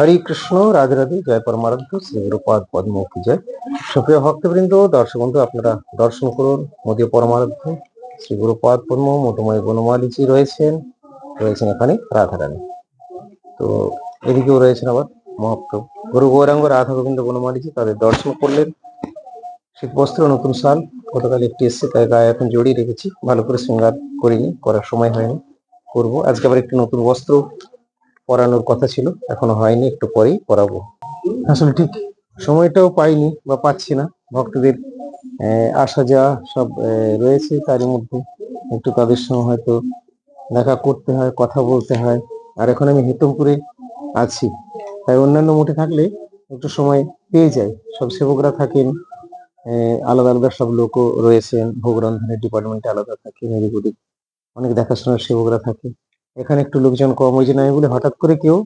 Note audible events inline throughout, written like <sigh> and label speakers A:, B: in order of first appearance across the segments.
A: হরে কৃষ্ণ, রাধে রাধে, জয় পরমারাধ্য শ্রী গুরুপাদ পদ্ম কি জয়। সুপ্রিয় ভক্তবৃন্দ, দর্শক বন্ধু, আপনারা দর্শন করুন মোদী পরমারাধ্য শ্রী গুরুপাদ পদ্ম মধুময় বনমালীজি রয়েছেন রয়েছেন এখানে রাধারানী। তো এদিকেও রয়েছেন আবার মহাপ্রভু। গুরু গৌরাঙ্গ রাধা গোবিন্দ বনমালীজি, তাদের দর্শন করলেন। শীত বস্ত্র, নতুন শাল, গতকাল একটি এসছে তাই গায়ে এখন জড়িয়ে রেখেছি। ভালো করে শৃঙ্গার করিনি, করার সময় হয়নি। করব। আজকে আবার একটি নতুন বস্ত্র পরানোর কথা ছিল, এখনও হয়নি, একটু পরেই পরাবো আসলে ঠিক সময়টাও পাইনি বা পাচ্ছি না। ভক্তদের আসা যাওয়া সব রয়েছে তারই মধ্যে। একটু তাদের সঙ্গে হয়তো দেখা করতে হয়, কথা বলতে হয়। আর এখন আমি হেতমপুরে আছি। তাই অন্যান্য মঠে থাকলে একটু সময় পেয়ে যাই। সব সেবকরা থাকেন আলাদা আলাদা সব লোকও রয়েছেন। ভোগ রন্ধনের ডিপার্টমেন্টে আলাদা থাকে ওদিক অনেক দেখাশোনার সেবকরা থাকে। এখানে একটু লোকজন কম হয়েছে নাই বলে হঠাৎ করে কেউ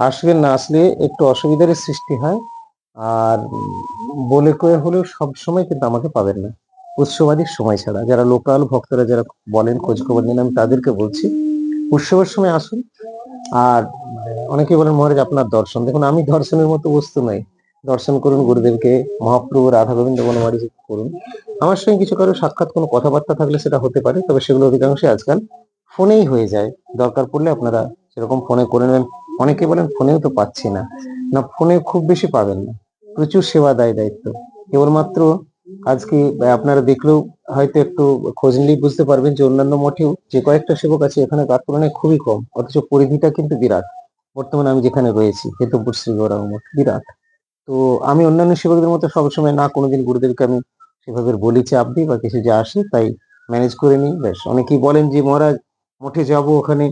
A: আসবেন না আসলে একটু অসুবিধার সৃষ্টি হয়। আর বলে কয়ে হলেও সব সময় কিন্তু আমাকে পাবেন না। উৎসবাদির সময় ছাড়া। যারা লোকাল ভক্তরা যারা বলেন খোঁজ খবর নিন, আমি তাদেরকে বলছি, উৎসবের সময় আসুন। আর অনেকে বলেন, মহারাজ, আপনার দর্শন। দেখুন, আমি দর্শনের মতো বস্তু নাই। দর্শন করুন, গুরুদেবকে, মহাপ্রভু রাধা গোবিন্দ বনমারি করুন। আমার সঙ্গে কিছু কারও সাক্ষাৎ কোনো কথাবার্তা থাকলে সেটা হতে পারে, তবে সেগুলো অধিকাংশই আজকাল ফোনেই হয়ে যায়। দরকার পড়লে আপনারা সেরকম ফোনে করে নেবেন। অনেকে বলেন ফোনেও তো পাচ্ছি না। না, ফোনে খুব বেশি পাবেন না। প্রচুর সেবা দায় দায়িত্ব। কেবলমাত্র আজকে আপনারা দেখলেও হয়তো একটু খোঁজ নিলেই বুঝতে পারবেন যে অন্যান্য মঠেও যে কয়েকটা সেবক আছে, এখানে তার তুলনায় খুবই কম। অথচ পরিধিটা কিন্তু বিরাট। বর্তমানে আমি যেখানে রয়েছি, হেতুপুর শ্রী গৌরাঙ্গ মঠ, বিরাট। তো আমি অন্যান্য সেবকদের মতো সবসময় না, কোনোদিন গুরুদেবকে আমি সেভাবে বলি চাপ দিই বা কিছু যে আসে তাই ম্যানেজ করে নিই। ব্যাস, অনেকেই বলেন যে মহারাজ মঠে যাব ওখানে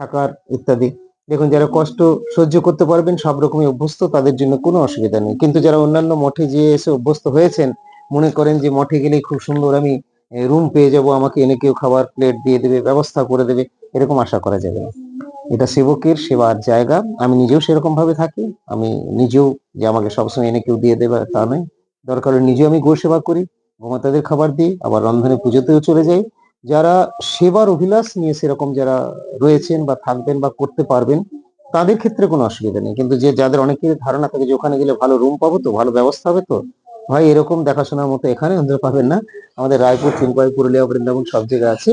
A: থাকার ইত্যাদি। দেখুন, যারা কষ্ট সহ্য করতে পারবেন, সব রকমই অভ্যস্ত, তাদের জন্য কোনো অসুবিধা নেই। কিন্তু যারা অন্যান্য মঠে যেয়ে এসে অভ্যস্ত হয়েছেন, মনে করেন যে মঠে গেলেই খুব সুন্দর, আমি রুম পেয়ে যাব, আমাকে এনে কেউ খাবার প্লেট দিয়ে দেবে, ব্যবস্থা করে দেবে, এরকম আশা করা যাবে না। এটা সেবকের সেবার জায়গা। আমি নিজেও সেরকম ভাবে থাকি। আমি নিজেও যে আমাকে সবসময় এনে কেউ দিয়ে দেবে তা নয়। দরকার নিজেও আমি গো সেবা করি গোমাতাদের খাবার দিই, আবার রন্ধনে পুজোতেও চলে যাই। যারা সেবার অভিলাষ নিয়ে সেরকম যারা রয়েছেন বা থাকবেন বা করতে পারবেন, তাদের ক্ষেত্রে কোনো অসুবিধা নেই। কিন্তু যে যাদের অনেকের ধারণা থাকে যে ওখানে গেলে ভালো রুম পাবো তো, ভালো ব্যবস্থা হবে তো, ভাই এরকম দেখাশোনার মতো এখানে অন্তত পাবেন না। আমাদের রায়পুর চিনপাই পুরুলিয়া, বৃন্দাবন সব জায়গায় আছে।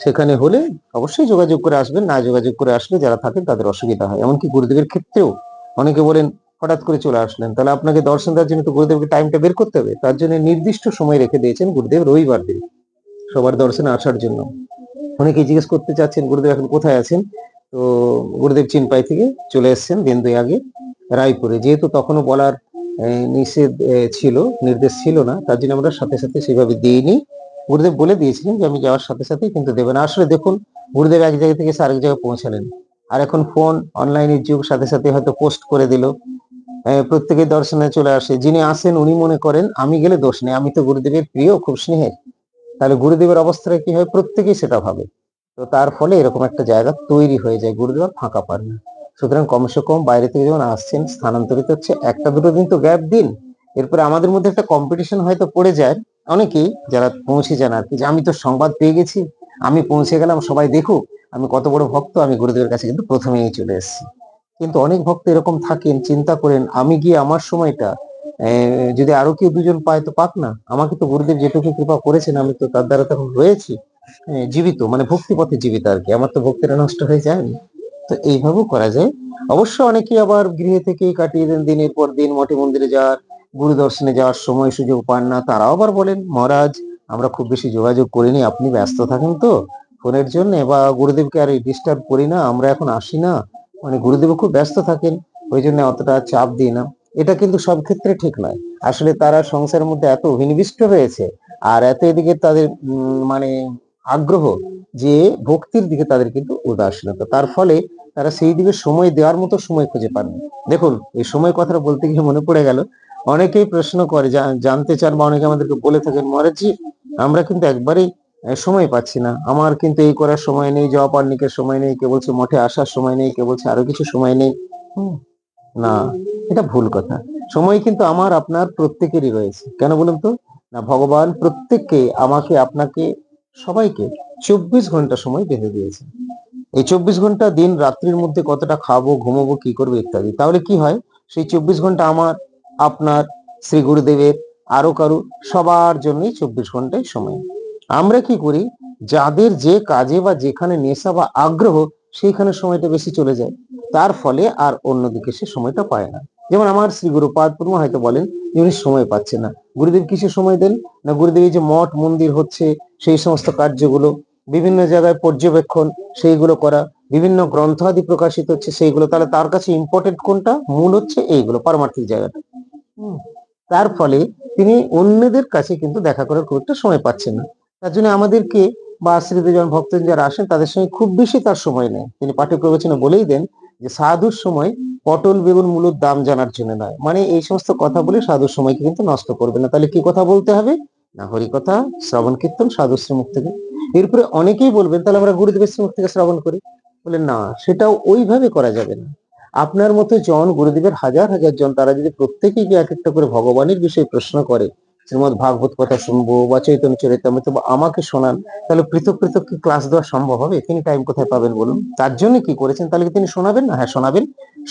A: সেখানে হলে অবশ্যই যোগাযোগ করে আসবেন, না যোগাযোগ করে আসলে যারা থাকেন তাদের অসুবিধা হয়। এমনকি গুরুদেবের ক্ষেত্রেও অনেকে বলেন, হঠাৎ করে চলে আসলেন। তাহলে আপনাকে দর্শন দেওয়ার জন্য তো গুরুদেবকে টাইমটা বের করতে হবে। তার জন্য নির্দিষ্ট সময় রেখে দিয়েছেন গুরুদেব রবিবার দিন। সবার দর্শনে আসার জন্য। অনেকেই জিজ্ঞেস করতে চাচ্ছেন গুরুদেব এখন কোথায় আছেন? তো গুরুদেব চিনপাই থেকে চলে এসেছেন দিন দুই আগে রায়পুরে। যেহেতু তখনও বলার নিষেধ ছিল নির্দেশ ছিল না তার জন্য আমরা সাথে সাথে সেভাবে দিইনি। গুরুদেব বলে দিয়েছিলেন যে আমি যাওয়ার সাথে সাথে কিন্তু দেবেন আসলে দেখুন গুরুদেব এক জায়গা থেকে আরেক জায়গায় পৌঁছালেন। আর এখন ফোন অনলাইনের যুগ সাথে সাথে হয়তো পোস্ট করে দিল। আহ, প্রত্যেকের দর্শনে চলে আসে। যিনি আসেন উনি মনে করেন আমি গেলে দোষ নেই আমি তো গুরুদেবের প্রিয় খুব স্নেহের। তাহলে গুরুদেবের অবস্থাটা কি হয় প্রত্যেকেই সেটা ভাবে। তো তার ফলে এরকম একটা জায়গা তৈরি হয়ে যায় গুরুদেব আর ফাঁকা পান না সুতরাং কমসে কম বাইরে থেকে যখন আসছেন, স্থানান্তরিত হচ্ছে একটা দুটো দিন তো গ্যাপ দিন। এরপরে আমাদের মধ্যে একটা কম্পিটিশন হয়তো পড়ে যায়। অনেকেই যারা পৌঁছে যান আর কি, যে আমি তো সংবাদ পেয়ে গেছি, আমি পৌঁছে গেলাম, সবাই দেখুক, আমি কত বড় ভক্ত, আমি গুরুদেবের কাছে কিন্তু প্রথমেই চলে এসেছি। কিন্তু অনেক ভক্ত এরকম থাকেন, চিন্তা করেন, আমি গিয়ে আমার সময়টা যদি আরও কেউ দুজন পায় তো পাক না। আমাকে তো গুরুদেব যেটুকু কৃপা করেছেন, আমি তো তার দ্বারা তখন রয়েছি। জীবিত মানে ভক্তি পথে জীবিত আর কি। আমার তো ভক্তিটা নষ্ট হয়ে যায়নি। তো এইভাবেও করা যায়। অবশ্য অনেকেই আবার গৃহে থেকেই কাটিয়ে দেন দিনের পর দিন, মঠে মন্দিরে যাওয়ার গুরু দর্শনে যাওয়ার সময় সুযোগ পান না। তারাও আবার বলেন, মহারাজ, আমরা খুব বেশি যোগাযোগ করিনি, আপনি ব্যস্ত থাকেন তো। ফোনের জন্য বা গুরুদেবকে আর ডিস্টার্ব করি না, আমরা এখন আসি না। মানে গুরুদেব খুব ব্যস্ত থাকেন, ওই জন্য অতটা চাপ দিই না। এটা কিন্তু সব ক্ষেত্রে ঠিক নয়। আসলে তারা সংসারের মধ্যে এত অভিনিবিষ্ট রয়েছে আর এত এদিকে তাদের মানে আগ্রহ যে ভক্তির দিকে তাদের কিন্তু উদাসীনতা। তার ফলে তারা সেই দিকে সময় দেওয়ার মতো সময় খুঁজে পাননি। দেখুন, এই সময় কথাটা বলতে গিয়ে মনে পড়ে গেল, অনেকেই প্রশ্ন করে জানতে চান বা অনেকে আমাদেরকে বলে থাকেন, মহারাজজি, আমরা কিন্তু একবারেই সময় পাচ্ছি না। আমার কিন্তু এই করার সময় নেই জব পার্নিকের সময় নেই কে বলছে মঠে আসার সময় নেই কে বলছে আরও কিছু সময় নেই। না। এটা ভুল কথা। সময় কিন্তু আমার, আপনার প্রত্যেকেরই রয়েছে। কেন বলুন তো? না, ভগবান প্রত্যেককে আমাকে, আপনাকে, সবাইকে চব্বিশ ঘণ্টা সময় বেঁধে দিয়েছে। এই চব্বিশ ঘণ্টা দিন রাত্রির মধ্যে কতটা খাব, ঘুমাবো, কি করব ইত্যাদি। তাহলে কি হয়? সেই চব্বিশ ঘণ্টা আমার, আপনার, শ্রী গুরুদেবের, আরও কারও, সবার জন্যই চব্বিশ ঘন্টায় সময়। আমরা কি করি? যাদের যে কাজে বা যেখানে নেশা বা আগ্রহ, সেইখানে সময়টা বেশি চলে যায়। তার ফলে আর অন্যদিকে সে সময়টা পায় না। যেমন আমার শ্রী গুরুপাদ পূর্ণ হয়তো বলেন যে উনি সময় পাচ্ছে না। গুরুদেব কিসে সময় দেন? না গুরুদেব এই যে মঠ, মন্দির হচ্ছে, সেই সমস্ত কার্যগুলো, বিভিন্ন জায়গায় পর্যবেক্ষণ, সেইগুলো করা, বিভিন্ন গ্রন্থ আদি প্রকাশিত হচ্ছে, সেইগুলো, তাহলে তার কাছে ইম্পর্টেন্ট কোনটা? মূল হচ্ছে এইগুলো, পারমার্থিক জায়গাটা। তার ফলে তিনি অন্যদের কাছে কিন্তু দেখা করার খুব একটা সময় পাচ্ছেন না। তার জন্য আমাদেরকে বা আশ্রিত জন ভক্তজন যারা আসেন, তাদের সঙ্গে খুব বেশি তার সময় নেই তিনি পাঠ্য প্রবচনে বলেই দেন যে সাধুর সময় পটল, বেগুন, মূলর দাম জানার জন্য নয়। মানে এই সমস্ত কথা বলে সাধুর সময়কে কিন্তু নষ্ট করবে না। তাহলে কি কথা বলতে হবে? না, হরি কথা, শ্রবণ, কীর্তন সাধু শ্রীমুখ থেকে। এরপরে অনেকেই বলবেন, তাহলে আমরা গুরুদেবের শ্রীমুখ থেকে শ্রবণ করি। বলে, না, সেটাও ওইভাবে করা যাবে না। আপনার মতো জন, গুরুদেবের হাজার হাজার জন, তারা যদি প্রত্যেকেই এক একটা করে ভগবানের বিষয়ে প্রশ্ন করে শ্রীমদ ভাগবত কথা শুনব বা চৈতন্য চরিতামৃত বা আমাকে শোনান, তাহলে পৃথক পৃথক কি ক্লাস দেওয়া সম্ভব হবে? তিনি টাইম কোথায় পাবেন বলুন? তার জন্য কি করেছেন? তাহলে তিনি শোনাবেন? না হ্যাঁ শোনাবেন।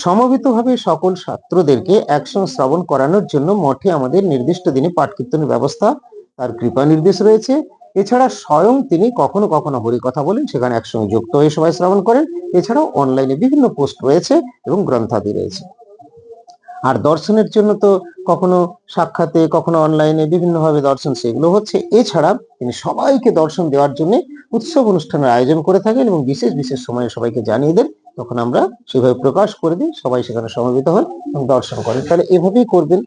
A: সমবেতভাবে সকল ছাত্রদেরকে একসঙ্গে শ্রবণ করানোর জন্য মঠে আমাদের নির্দিষ্ট দিনে পাঠ কীর্তনের ব্যবস্থা, তার কৃপা নির্দেশ রয়েছে। এছাড়া স্বয়ং তিনি কখনো কখনো হরি কথা বলেন, সেখানে একসঙ্গে যুক্ত হয়ে সবাই শ্রবণ করেন। এছাড়াও অনলাইনে বিভিন্ন পোস্ট রয়েছে এবং গ্রন্থাদি রয়েছে। আর দর্শনের জন্য তো কখনো সাক্ষাতে, কখনো অনলাইনে বিভিন্নভাবে দর্শন সেগুলো হচ্ছে। এছাড়া তিনি সবাইকে দর্শন দেওয়ার জন্য উৎসব অনুষ্ঠানের আয়োজন করে থাকেন এবং বিশেষ বিশেষ সময়ে সবাইকে জানিয়ে দেন। তখন আমরা সেভাবে প্রকাশ করে দিই, সবাই সেখানে সমবেত হন এবং দর্শন করেন। তাহলে এভাবেই করবেন।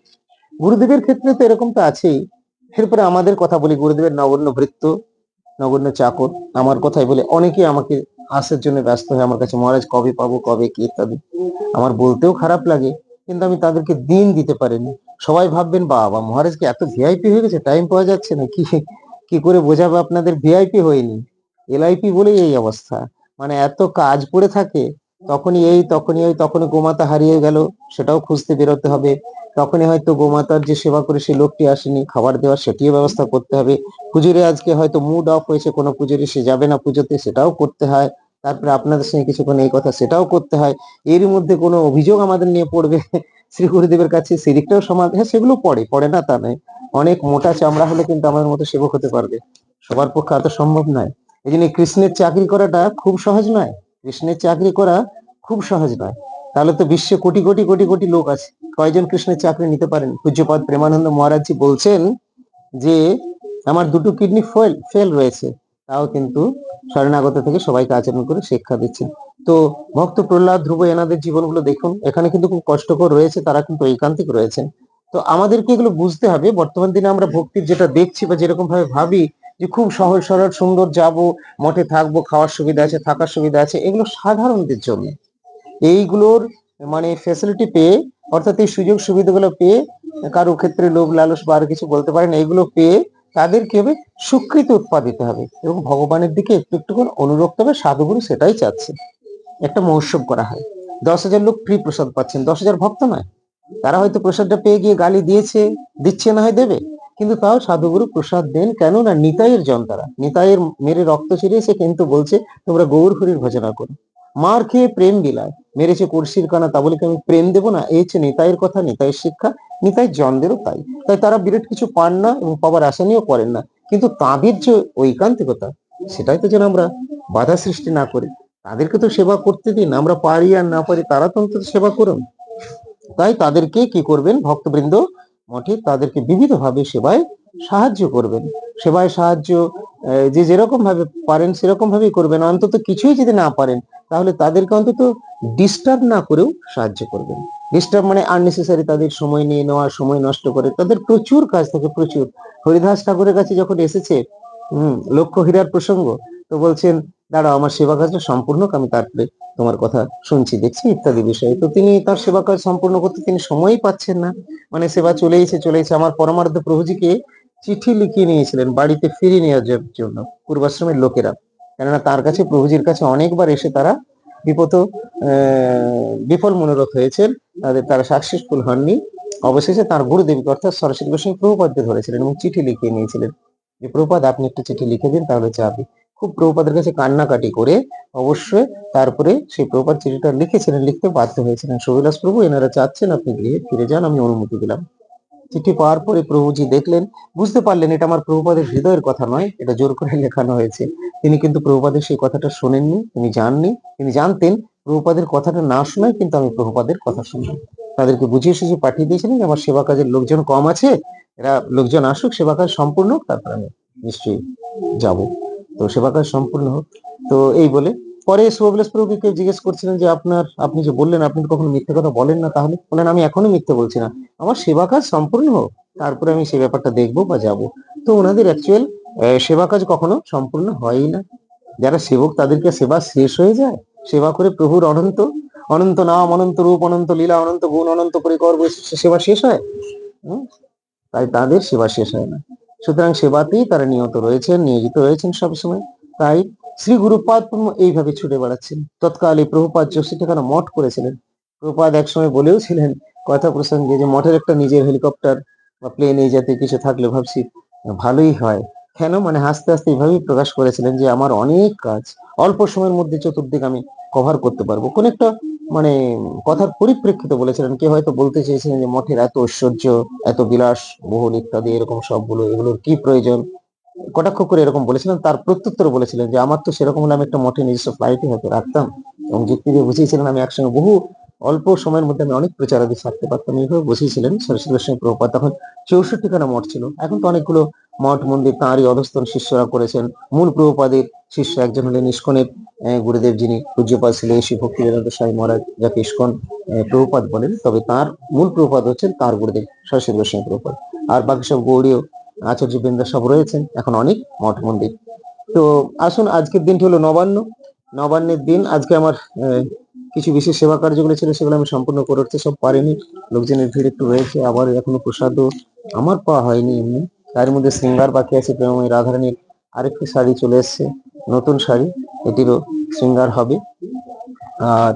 A: গুরুদেবের ক্ষেত্রে তো এরকম তো আছেই। এরপরে আমাদের কথা বলি, গুরুদেবের নগণ্য ভৃত্য, নগণ্য চাকর। আমার কথাই বলে অনেকেই আমাকে আসার জন্য ব্যস্ত হয়। আমার কাছে মহারাজ কবে পাবো, কবে কি ইত্যাদি। আমার বলতেও খারাপ লাগে। কিন্তু আমি তাদেরকে দিন দিতে পারিনি। সবাই ভাববেন, বাবা মহারাজ কি এত ভিআইপি হয়ে গেছে টাইম পাওয়া যাচ্ছে না কি কি করে বোঝাবো আপনাদের ভিআইপি হয়নি? এলআইপি বলেই এই অবস্থা। মানে এত কাজ পড়ে থাকে, তখনই এই, তখনই ওই, তখনই গোমাতা হারিয়ে গেল, সেটাও খুঁজতে বেরোতে হবে। তখনই হয়তো গোমাতার যে সেবা করে সেই লোকটি আসেনি, খাবার দেওয়ার সেটিও ব্যবস্থা করতে হবে। পুজোরে আজকে হয়তো মুড অফ হয়েছে, কোনো পুজোরে সে যাবে না পুজোতে, সেটাও করতে হয়। তারপরে আপনাদের সঙ্গে কিছুক্ষণ এই কথা সেটাও করতে হয়। এর মধ্যে কোনো অভিযোগ আমাদের নিয়ে পড়বে <laughs> শ্রী গুরুদেবের কাছে, সেদিকটাও সমাজ হ্যাঁ সেগুলো পড়ে পড়ে না তা নয়। অনেক মোটা চামড়া হলে কিন্তু আমাদের মতো সেবক হতে পারবে। সবার পক্ষে এত সম্ভব নয়। এই জন্য কৃষ্ণের চাকরি করাটা খুব সহজ নয়। কৃষ্ণের চাকরি করা খুব সহজ নয়। তাহলে তো বিশ্বে কোটি কোটি কোটি কোটি লোক আছে। কয়জন কৃষ্ণের চাকরি নিতে পারেন? পূজ্যপাদ প্রেমানন্দ মহারাজজি বলছেন যে, আমার দুটো কিডনি ফেল ফেল রয়েছে। তাও কিন্তু শরণাগত থেকে সবাইকে আচরণ করে শিক্ষা দিচ্ছেন। তো ভক্ত প্রহ্লাদ, ধ্রুব এনাদের জীবনগুলো দেখুন, এখানে কিন্তু খুব কষ্টকর রয়েছে, তারা কিন্তু ঐকান্তিক রয়েছেন। তো আমাদেরকে এগুলো বুঝতে হবে, বর্তমান দিনে আমরা ভক্তির যেটা দেখছি বা যেরকম ভাবে ভাবি যে খুব সহজ, সরল, সুন্দর যাব, মঠে থাকব, খাওয়ার সুবিধা আছে, থাকার সুবিধা আছে, এগুলো সাধারণদের জন্য। এইগুলোর মানে ফ্যাসিলিটি পেয়ে, অর্থাৎ এই সুযোগ সুবিধাগুলো পেয়ে কারও ক্ষেত্রে লোভ, লালস বা আর কিছু বলতে পারেন, এইগুলো পেয়ে তাদের কি হবে সুকৃত উৎপাদিত হবে এবং ভগবানের দিকে একটু একটু করে অনুরক্ত হবে সাধুগুরু সেটাই চাচ্ছে। একটা মহোৎসব করা হয়। দশ হাজার লোক ফ্রি প্রসাদ পাচ্ছেন। দশ হাজার ভক্ত নয়। তারা হয়তো প্রসাদটা পেয়ে গিয়ে গালি দিয়েছে, দিচ্ছে না হয় দেবে। কিন্তু তাও সাধুগুরু প্রসাদ দেন কেন না নিতাইয়ের জন তারা। নিতাইয়ের মেরে রক্ত ছিঁড়িয়েছে, কিন্তু বলছে, তোমরা গৌর ভজনা করো। মার খেয়ে প্রেম বিলায়। মেরেছে কুর্সির কানা, তা বলে কি আমি প্রেম দেবো না? এই হচ্ছে নিতাইয়ের কথা, নিতাইয়ের শিক্ষা। নিতাই জনদেরও তাই। তাই তারা বিরাট কিছু পান না এবং পাবার আশা নিয়েও করেন না। কিন্তু তাঁদের যে ঐকান্তিকতা, সেটাই তো যেন আমরা বাধা সৃষ্টি না করি। তাদেরকে তো সেবা করতে দিন, আমরা পারি আর না পারি, তারা তো অন্তত সেবা করুন। তাই তাদেরকে কি করবেন? ভক্তবৃন্দ মঠে তাদেরকে বিবিধভাবে সেবায় সাহায্য করবেন। সেবায় সাহায্য যে যেরকম ভাবে পারেন সেরকম ভাবেই করবেন। অন্তত কিছুই যদি না পারেন, তাহলে তাদেরকে অন্তত ডিস্টার্ব না করেও সাহায্য করবেন। ডিস্টার্ব মানে আননেসেসারি তাদের সময় নিয়ে নেওয়া, সময় নষ্ট করে। তাদের প্রচুর কাজ থাকে, প্রচুর। হরিদাস ঠাকুরের কাছে যখন এসেছে, হম, লক্ষ্য হীরার প্রসঙ্গ, তো বলছেন, দাঁড়াও, আমার সেবা কাজটা সম্পূর্ণ আমি তারপরে তোমার কথা শুনছি, দেখছি ইত্যাদি বিষয়ে। তো তিনি তার সেবা কাজ সম্পূর্ণ করতে তিনি সময়ই পাচ্ছেন না। মানে সেবা চলেইছে চলেইছে। আমার পরমার্থ প্রভুজিকে চিঠি লিখিয়ে নিয়েছিলেন, বাড়িতে ফিরিয়ে নেওয়ার জন্য পূর্বাশ্রমের লোকেরা। কেননা তার কাছে, প্রভুজির কাছে অনেকবার এসে তারা বিপদ বিফল মনোরথ হয়েছেন। তাদের, তারা সাকসেসফুল হননি। অবশেষে তার গুরুদেবী অর্থাৎ সরস্বতী গোস্বামী প্রভুপাদ্য ধরেছিলেন এবং চিঠি লিখিয়ে নিয়েছিলেন যে, প্রভুপাদ, আপনি একটা চিঠি লিখে দিন, তাহলে যাবে। খুব প্রভুপাদের কাছে কান্নাকাটি করে অবশ্যই তারপরে সেই প্রভুপাদ চিঠিটা লিখেছিলেন, লিখতে বাধ্য হয়েছিলেন। শৈলাস প্রভু, এনারা চাচ্ছেন আপনি গৃহে ফিরে যান, আমি অনুমতি দিলাম। চিঠি পাওয়ার পরে প্রভুজি দেখলেন, বুঝতে পারলেন এটা আমার প্রভুপাদের হৃদয়ের কথা নয়, এটা জোর করে লেখানো হয়েছে। তিনি কিন্তু প্রভুপাদের সেই কথাটা শোনেননি, তিনি জাননি, তিনি জানতেন প্রভুপাদের কথাটা না শোনায় কিন্তু আমি প্রভুপাদের কথা শুনলাম তাদেরকে বুঝিয়ে সুঝিয়ে পাঠিয়ে দিয়েছিলেন আমার সেবা কাজের লোকজন কম আছে, এরা লোকজন আসুক, সেবা কাজ সম্পূর্ণ তারপর আমি নিশ্চয়ই যাব। তো সেবা কাজ সম্পূর্ণ হোক। তো এই বলে পরে সুববিলাস প্রভুকে জিজ্ঞেস করছিলেন যে আপনার, আপনি যে বললেন, আপনি কখনো মিথ্যে কথা বলেন না তাহলে? বলেন, আমি এখনও মিথ্যে বলছি না। আমার সেবা কাজ সম্পূর্ণ হোক, তারপরে আমি সেই ব্যাপারটা দেখব বা যাব। তো ওনাদের অ্যাকচুয়াল সেবা কাজ কখনো সম্পূর্ণ হয়ই না। যারা সেবক, তাদেরকে সেবা শেষ হয়ে যায়। সেবা করে প্রভুর অনন্ত অনন্ত নাম, অনন্ত রূপ, অনন্ত লীলা, অনন্ত গুণ, অনন্ত পরিকর সেবা শেষ হয়? তাই তাদের সেবা শেষ হয় না। সুতরাং সেবাতেই তারা নিয়ত রয়েছেন, নিয়োজিত রয়েছেন সবসময়। তাই শ্রী গুরুপাদ এইভাবে ছুটে বেড়াচ্ছেন। তৎকালে প্রভুপাদ চৌষট্টি ঠিকানা মঠ করেছিলেন। প্রভুপাদ একসময় বলেও ছিলেন, কথা প্রসঙ্গে যে মঠের একটা নিজের হেলিকপ্টার বা প্লেন এই জাতীয় কিছু থাকলে ভাবছি, ভালোই হয়। কেন? মানে হাসতে হাসতে এইভাবেই প্রকাশ করেছিলেন যে, আমার অনেক কাজ, অল্প সময়ের মধ্যে চতুর্দিক আমি কভার করতে পারব। কোন একটা মানে কথার পরিপ্রেক্ষিতে বলেছিলেন কে হয়তো বলতে চেয়েছিলেন যে, মঠের এত ঐশ্বর্য, এত বিলাস বহুল ইত্যাদি, এরকম সবগুলো, এগুলোর কি প্রয়োজন? কটাক্ষ করে এরকম বলেছিলেন তার প্রত্যুত্তর বলেছিলেন যে আমার তো সেরকম হলে আমি একটা মঠে নিজস্ব ফ্লাইটে হয়তো রাখতাম। এবং যুক্তি দিয়ে বুঝিয়েছিলেন আমি একসঙ্গে বহু অল্প সময়ের মধ্যে আমি অনেক প্রচারাদি ছাড়তে পারতাম। এইভাবে বসিয়েছিলেন সরস্বতী প্রভুপাদ। তখন চৌষট্টি খানা মঠ ছিল। এখন তো অনেকগুলো মঠ মন্দির তাঁরই অধস্তন শিষ্যরা করেছেন। মূল প্রভুপাদের শিষ্য একজন হলেন ইস্কনের গুরুদেব যিনি পূজ্যপাদ ছিলেন শ্রী ভক্তি বেদান্ত স্বামী মহারাজ যাকে ইস্কন আহ, প্রভুপাদ বলেন। তবে তার মূল প্রভুপাদ হচ্ছেন তার গুরুদেব সরস্বতী গোস্বামী প্রভুপাদ। আর বাকি সব গৌড়ীয় আচার্য বৃন্দ সব রয়েছেন, এখন অনেক মঠ মন্দির। তো আসুন, আজকের দিনটি হলো নবান্ন। নবান্নের দিন, আজকে আমার কিছু বিশেষ সেবা কার্যগুলো ছিল, সেগুলো আমি সম্পূর্ণ করে উঠতে সব পারিনি। লোকজনের ভিড় একটু রয়েছে, আবার এখনও প্রসাদও আমার পাওয়া হয়নি এমনি। তার মধ্যে শৃঙ্গার বাকি আছে, প্রেমময়ী রাধারানীর আরেকটি শাড়ি চলে এসেছে, নতুন শাড়ি। এটিরও শৃঙ্গার হবে। আর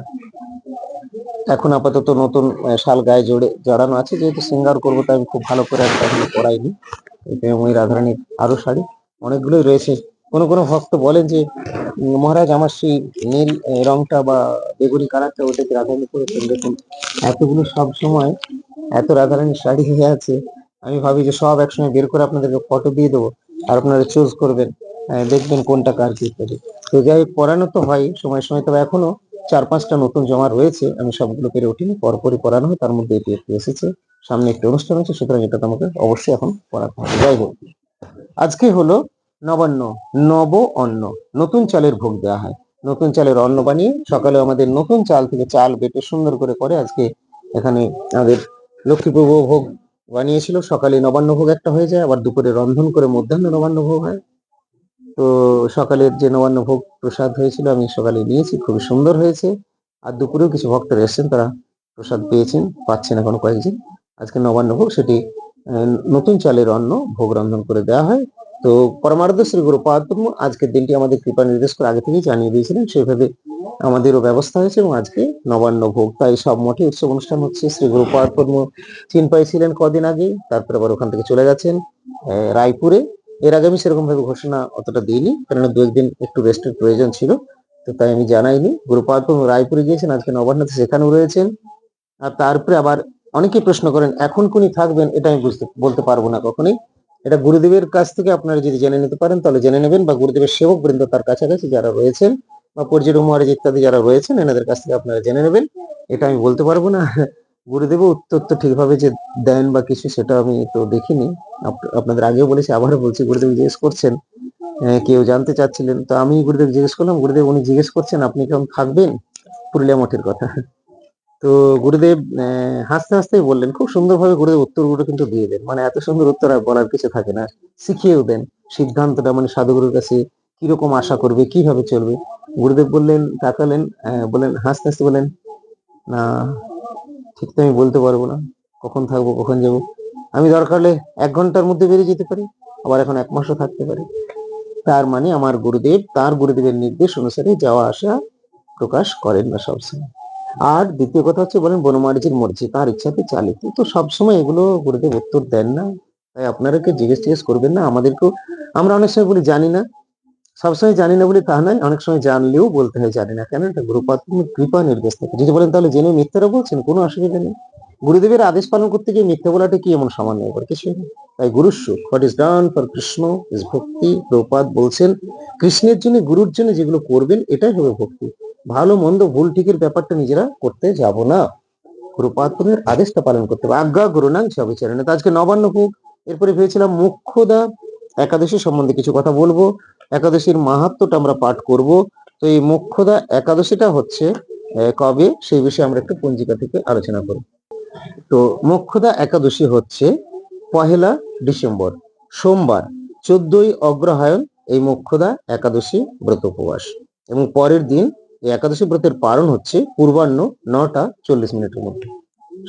A: এখন আপাতত নতুন শাল গায়ে জোড়ে জড়ানো আছে, যেহেতু শৃঙ্গার করব, তাই আমি খুব ভালো করে একটা এখনও পরাইনি। এই প্রেমময়ী রাধারানীর আরও শাড়ি। অনেকগুলোই রয়েছে। কোনো কোনো ভক্ত বলেন যে মহারাজ আমার সেই নীল রংটা বা বেগুনি কালারটা ওটাকে রাধারানী করেছেন দেখুন, এতগুলো সব সময় এত রাধারানীর শাড়ি হয়ে আছে। আমি ভাবি যে সব একসঙ্গে বের করে আপনাদেরকে ফটো দিয়ে দেবো আর আপনারা চুজ করবেন। দেখবেন কোনটা কার কি ইত্যাদি তো যাই পরানো তো হয় সময় সময়, তবে এখনও চার পাঁচটা নতুন জমা রয়েছে। আমি সবগুলো পেরে উঠিনি, পরপরই পরানো হয়, তার মধ্যে এটি একটু এসেছে। সামনে একটি অনুষ্ঠান আছে, সুতরাং এটা তোমাকে অবশ্যই এখন পড়াতে হবে। যাই হোক, আজকে হলো নবান্ন, নব অন্ন। নতুন চালের ভোগ দেওয়া হয়। নতুন চালের অন্ন বানিয়ে সকালে আমাদের নতুন চাল থেকে চাল বেটে সুন্দর করে করে আজকে এখানে আমাদের লক্ষ্মীপ্রভু ভোগ বানিয়েছিল। সকালে নবান্ন ভোগ একটা হয়ে যায়, আবার দুপুরে রন্ধন করে মধ্যাহ্ন নবান্ন ভোগ হয়। তো সকালের যে নবান্ন ভোগ প্রসাদ হয়েছিল, আমি সকালে নিয়েছি, খুবই সুন্দর হয়েছে। আর দুপুরেও কিছু ভক্তরা এসেছেন, তারা প্রসাদ পেয়েছেন, পাচ্ছেন এখনও কয়েকজন। আজকে নবান্ন ভোগ, সেটি নতুন চালের অন্ন ভোগ রন্ধন করে দেওয়া হয়। তো পরমার্ধ শ্রী গুরুপাদ আজকের দিনটি আমাদের কৃপা নির্দেশ করে আগে থেকেই জানিয়ে দিয়েছিলেন সেইভাবে আমাদেরও ব্যবস্থা হয়েছে এবং আজকে নবান্ন ভোগ। তাই সব মঠে উৎসব অনুষ্ঠান হচ্ছে শ্রী গুরুপাদ পদ্ম চীন পাইছিলেন কদিন আগে তারপরে আবার ওখান থেকে চলে গেছেন রায়পুরে। এর আগে আমি সেরকম ভাবে ঘোষণা অতটা দিইনি কারণ দু একদিন একটু রেস্টের প্রয়োজন ছিল, তো তাই আমি জানাইনি। গুরুপাদ পদ্ম রায়পুরে গিয়েছেন, আজকে নবান্নতে সেখানেও রয়েছেন। আর তারপরে আবার অনেকেই প্রশ্ন করেন, এখন কোনি থাকবেন? এটা আমি বুঝতে, বলতে পারব না কখনোই। এটা গুরুদেবের কাছ থেকে আপনারা যদি জেনে নিতে পারেন, তাহলে জেনে নেবেন বা গুরুদেবের সেবক বৃন্দ তার কাছাকাছি যারা রয়েছেন বা পর্যটক মহারাজ ইত্যাদি যারা রয়েছেন, এনাদের কাছ থেকে আপনারা জেনে নেবেন। এটা আমি বলতে পারব না। গুরুদেব উত্তর তো ঠিকভাবে যে দেন বা কিছু, সেটা আমি তো দেখিনি। আপ- আপনাদের আগেও বলেছি আবারও বলছি, গুরুদেব জিজ্ঞেস করছেন কেউ জানতে চাচ্ছিলেন? তো আমি গুরুদেব জিজ্ঞেস করলাম, গুরুদেব, উনি জিজ্ঞেস করছেন, আপনি কেমন থাকবেন? পুরুলিয়া মঠের কথা। তো গুরুদেব হাসতে হাসতেই বললেন খুব সুন্দরভাবে গুরুদেব উত্তরগুলো কিন্তু দিয়ে দেন। মানে এত সুন্দর উত্তর আর বলার কিছু থাকে না। শিখিয়েও দেন সিদ্ধান্তটা মানে সাধুগুরুর কাছে কীরকম আশা করবে কীভাবে চলবে? গুরুদেব বললেন তাকালেন আহ, বললেন হাসতে হাসতে বলেন না ঠিক তো আমি বলতে পারব না। কখন থাকব কখন যাব? আমি দরকার হলে এক ঘণ্টার মধ্যে বেরিয়ে যেতে পারি। আবার এখন এক মাসও থাকতে পারি। তার মানে আমার গুরুদেব তার গুরুদেবের নির্দেশ অনুসারে যাওয়া আসা প্রকাশ করেন না সবসময় আর দ্বিতীয় কথা হচ্ছে বলেন বনমারিচির মর্জি তার ইচ্ছাতে চালিত। তো সবসময় এগুলো গুরুদেব উত্তর দেন না। তাই আপনারা কেউ জিজ্ঞেস টিজ্ঞেস করবেন না, আমাদেরকেও আমরা অনেক সময় বলি জানি না। সবসময় জানি না বলে তা নয়, অনেক সময় জানলেও বলতে হয় জানি না। কেন এটা গুরুপাদ কৃপা নির্দেশ থাকে। যদি বলেন তাহলে জেনে মিথ্যারা বলছেন, কোনো অসুবিধা নেই। গুরুদেবের আদেশ পালন করতে গিয়ে মিথ্যা বলাটা কি এমন সামান্য ব্যাপার কিছু নেই তাই গুরু সুখ what is done for Krishna is bhakti. প্রপাত বলছেন, কৃষ্ণের জন্য, গুরুর জন্য যেগুলো করবেন, এটাই হবে ভক্তি। ভালো মন্দ ভুল ঠিকের ব্যাপারটা নিজেরা করতে যাব না। গুরুপাত্রের আদেশটা পালন করতে হবে। আজ্ঞা গুরুনাং সবিচারণে আজকে নবান্ন হোক এরপরে ভেবেছিলাম মুখ্যদা, একাদশী সম্বন্ধে কিছু কথা বলব। একাদশীর মাহাত্মটা আমরা পাঠ করব। তো এই মুখ্যদা একাদশীটা হচ্ছে কবে? সেই বিষয়ে আমরা একটু পঞ্জিকা থেকে আলোচনা করব। তো মুখ্যদা একাদশী হচ্ছে পহেলা ডিসেম্বর, সোমবার, চোদ্দই অগ্রহায়ণ এই মুখ্যদা একাদশী ব্রত উপবাস এবং পরের দিন এই একাদশী ব্রতের পালন হচ্ছে পূর্বাহ্ন নটা চল্লিশ মিনিটের মধ্যে।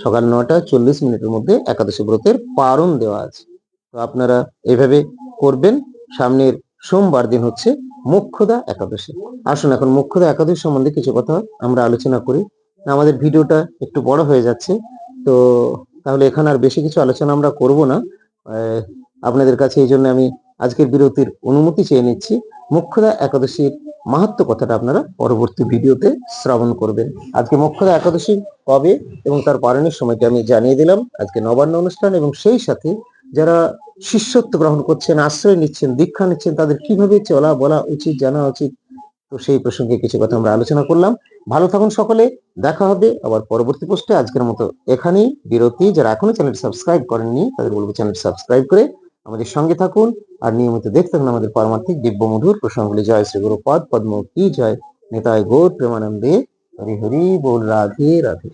A: সকাল নটা চল্লিশ মিনিটের মধ্যে একাদশী ব্রতের পারণ দেওয়া আছে। তো আপনারা এইভাবে করবেন। সামনের সোমবার দিন হচ্ছে মুখ্যদা একাদশী। আসুন এখন মুখ্যদা একাদশী সম্বন্ধে কিছু কথা আমরা আলোচনা করি। আমাদের ভিডিওটা একটু বড় হয়ে যাচ্ছে। তো তাহলে এখানে আর বেশি কিছু আলোচনা আমরা করব না। আপনাদের কাছে এই জন্য আমি আজকের বিরতির অনুমতি চেয়ে নিচ্ছি। মুখ্যদা একাদশীর মাহাত্ম কথাটা আপনারা পরবর্তী ভিডিওতে শ্রবণ করবেন। আজকে মুখ্যদা একাদশী কবে এবং তার পালনের সময়টা আমি জানিয়ে দিলাম। আজকে নবান্ন অনুষ্ঠান এবং সেই সাথে যারা শিষ্যত্ব গ্রহণ করছেন, আশ্রয় নিচ্ছেন, দীক্ষা নিচ্ছেন, তাদের কীভাবে চলা বলা উচিত, জানা উচিত, তো সেই প্রসঙ্গে কিছু কথা আমরা আলোচনা করলাম। ভালো থাকুন সকলে, দেখা হবে আবার পরবর্তী পোস্টে। আজকের মতো এখানেই বিরতি। যারা এখনও চ্যানেল সাবস্ক্রাইব করেননি, তাদের বলব চ্যানেল সাবস্ক্রাইব করে আমাদের সঙ্গে থাকুন আর নিয়মিত দেখতে থাকুন আমাদের পারমার্থিক দিব্য মধুর প্রসঙ্গগুলি। জয় শ্রী গুরু পদ পদ্ম কি জয় নেতায় গৌর প্রেমানন্দে। হরি হরি, বল রাধে রাধে।